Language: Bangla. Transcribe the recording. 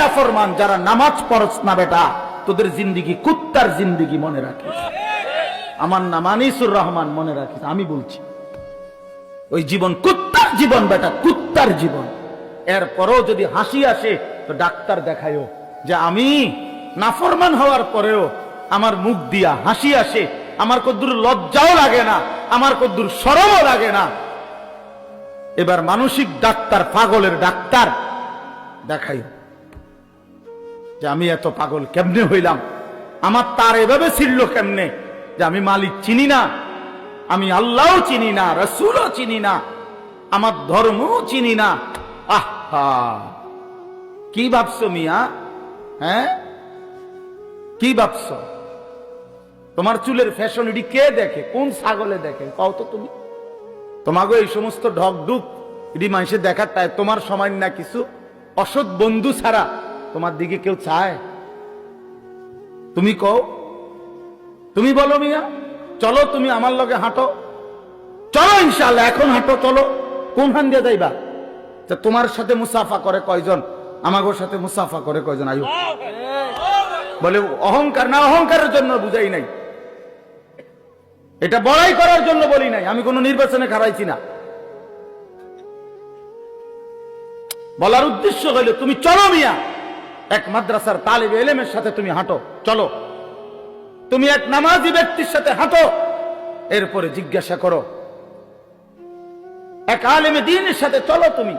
না ফরমান, যারা নামাজ পড়স না বেটা, তোদের জিন্দিগি, কুত্তার জিন্দিগি মনে রাখিস। আমার নাম আনিসুর রহমান মনে রাখিস, আমি বলছি। ওই জীবন কুত্তার জীবন বেটা, কুত্তার জীবন। এরপরও যদি হাসি আসে, তো ডাক্তার দেখায়ও যে আমি নাফরমান হওয়ার পরেও আমার মুখ দিয়া হাসি আসে, আমার কদ্দুর লজ্জাও লাগে না, আমার কদ্দুর সরমও লাগে না। এবার মানসিক ডাক্তার, পাগলের ডাক্তার দেখাইও যে আমি এত পাগল কেমনে হইলাম? আমার তার এভাবে ছিল কেমনে? যে আমি মালিক চিনি না, আমি আল্লাহও চিনি না, রসুলও চিনি না, আমার ধর্মও চিনি না। আহা কি ভাবছ মিয়া? হ্যাঁ? কি ভাবছ? তোমার চুলের ফ্যাশন এটি কে দেখে? কোন ছাগলে দেখে? কও তো তুমি। তোমাকে এই সমস্ত ঢক ডুক এটি মানুষের দেখার তাই তোমার সময় না কিছু। অসৎ বন্ধু ছাড়া তোমার দিকে কেউ চায়? তুমি কও। তুমি বলো মিয়া। চলো তুমি আমার লগে হাঁটো। চলো ইনশাল্লাহ এখন হাঁটো, চলো। কোন হান দিয়ে যাইবা? তা তোমার সাথে মুসাফা করে কয়জন? আমাগোর সাথে মুসাফা করে কয়জন? আয়ু বলে, অহংকার না, অহংকারের জন্য বুঝাই নাই। এটা বড়াই করার জন্য বলি নাই। আমি কোনো নির্বাচনে খারাইছি না। বলার উদ্দেশ্য হইল, তুমি চলো মিয়া। এক মাদ্রাসার তালিব এলেমের সাথে তুমি হাঁটো, চলো। তুমি এক নামাজি ব্যক্তির সাথে হাঁটো। এরপরে জিজ্ঞাসা করো, এক আলেমে দিনের সাথে চলো তুমি।